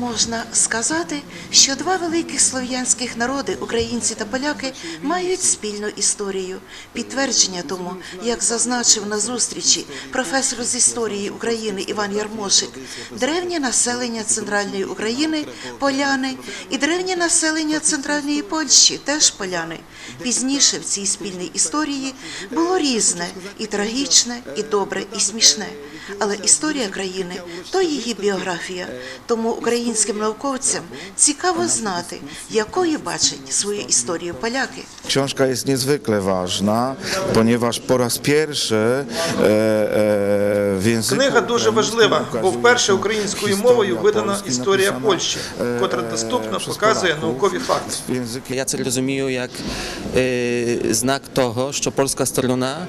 Можна сказати, що два великих слов'янських народи, українці та поляки, мають спільну історію. Підтвердження тому, як зазначив на зустрічі професор з історії України Іван Ярмошик, древнє населення центральної України поляни і древнє населення центральної Польщі теж поляни. Пізніше в цій спільній історії було різне і трагічне, і добре, і смішне. Але історія країни то її біографія. Тому українським науковцям цікаво знати, якою бачать свою історію поляки. Książka jest niezwykle ważna, ponieważ po raz pierwszy e, e, w języku Книга дуже важлива, бо вперше українською мовою видана історія Польщі, e, котра доступно показує наукові факти. Ja це розумію як е, знак того, що польська сторона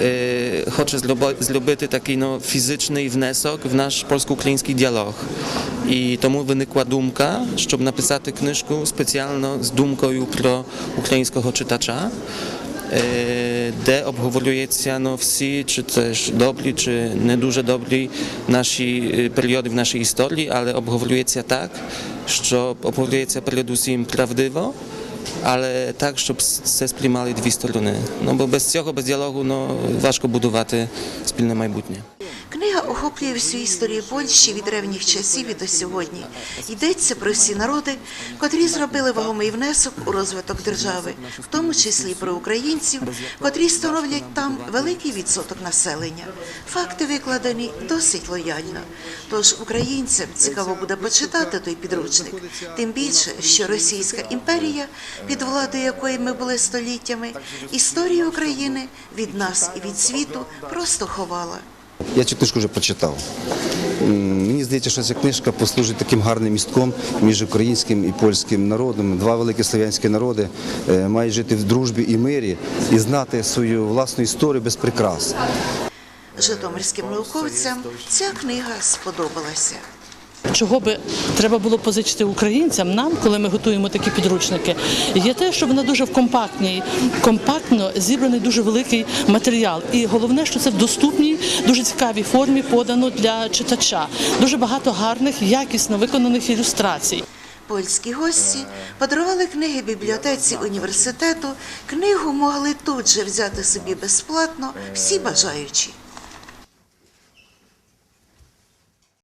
е, хоче зробити такий ну, фізичний внесок в наш польсько-український діалог. І тому виникла думка, щоб написати книжку спеціально з думкою про українського читача. е, Де обговорюється ну, всі, чи теж добрі, чи не дуже добрі наші е, періоди в нашій історії, але обговорюється так, що обговорюється передусім правдиво, але так, щоб це сприймали дві сторони. Ну бо без цього, без діалогу, ну важко будувати спільне майбутнє. Книга охоплює всю історію Польщі від древніх часів і до сьогодні. Йдеться про всі народи, котрі зробили вагомий внесок у розвиток держави, в тому числі про українців, котрі становлять там великий відсоток населення. Факти викладені досить лояльно. Тож українцям цікаво буде почитати той підручник. Тим більше, що Російська імперія, під владою якої ми були століттями, історію України від нас і від світу просто ховала. Я цю книжку вже прочитав. Мені здається, що ця книжка послужить таким гарним містком між українським і польським народом. Два великі слов'янські народи е, мають жити в дружбі і мирі і знати свою власну історію без прикрас. Житомирським науковцям ця книга сподобалася. Чого би треба було позичити українцям нам, коли ми готуємо такі підручники, є те, що вона дуже в компактній, компактно зібраний дуже великий матеріал. І головне, що це в доступній, дуже цікавій формі подано для читача. Дуже багато гарних, якісно виконаних ілюстрацій. Польські гості подарували книги бібліотеці університету. Книгу могли тут же взяти собі безплатно всі бажаючі.